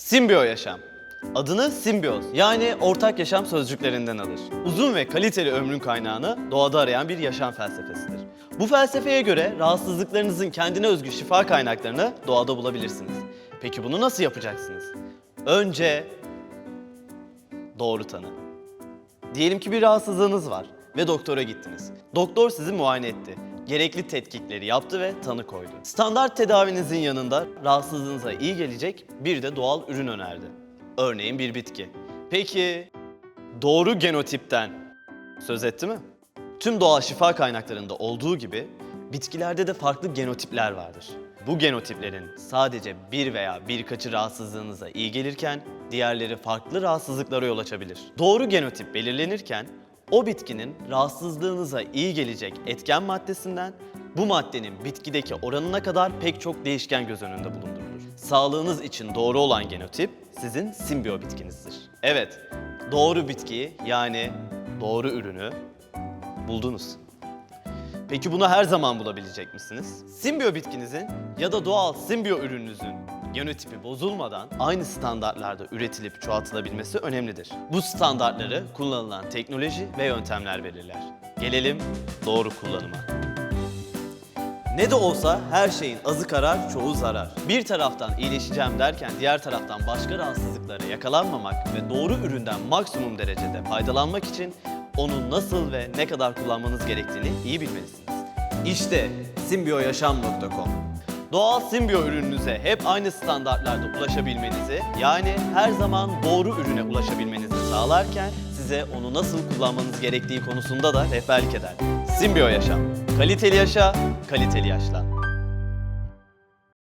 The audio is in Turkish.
Simbiyo yaşam. Adını simbiyoz yani ortak yaşam sözcüklerinden alır. Uzun ve kaliteli ömrün kaynağını doğada arayan bir yaşam felsefesidir. Bu felsefeye göre rahatsızlıklarınızın kendine özgü şifa kaynaklarını doğada bulabilirsiniz. Peki bunu nasıl yapacaksınız? Önce doğru tanı. Diyelim ki bir rahatsızlığınız var ve doktora gittiniz. Doktor sizi muayene etti. Gerekli tetkikleri yaptı ve tanı koydu. Standart tedavinizin yanında rahatsızlığınıza iyi gelecek bir de doğal ürün önerdi. Örneğin bir bitki. Peki doğru genotipten söz etti mi? Tüm doğal şifa kaynaklarında olduğu gibi bitkilerde de farklı genotipler vardır. Bu genotiplerin sadece bir veya birkaçı rahatsızlığınıza iyi gelirken diğerleri farklı rahatsızlıklara yol açabilir. Doğru genotip belirlenirken o bitkinin rahatsızlığınıza iyi gelecek etken maddesinden bu maddenin bitkideki oranına kadar pek çok değişken göz önünde bulundurulur. Sağlığınız için doğru olan genotip sizin simbiyo bitkinizdir. Evet, doğru bitkiyi yani doğru ürünü buldunuz. Peki bunu her zaman bulabilecek misiniz? Simbiyo bitkinizin ya da doğal simbiyo ürününüzün genotipi bozulmadan aynı standartlarda üretilip çoğaltılabilmesi önemlidir. Bu standartları kullanılan teknoloji ve yöntemler belirler. Gelelim doğru kullanıma. Ne de olsa her şeyin azı karar, çoğu zarar. Bir taraftan iyileşeceğim derken diğer taraftan başka rahatsızlıklara yakalanmamak ve doğru üründen maksimum derecede faydalanmak için onu nasıl ve ne kadar kullanmanız gerektiğini iyi bilmelisiniz. İşte simbiyoyaşam.com Doğal simbiyo ürününüze hep aynı standartlarda ulaşabilmenizi, yani her zaman doğru ürüne ulaşabilmenizi sağlarken size onu nasıl kullanmanız gerektiği konusunda da rehberlik eder. Simbiyo Yaşam. Kaliteli yaşa, kaliteli yaşlan.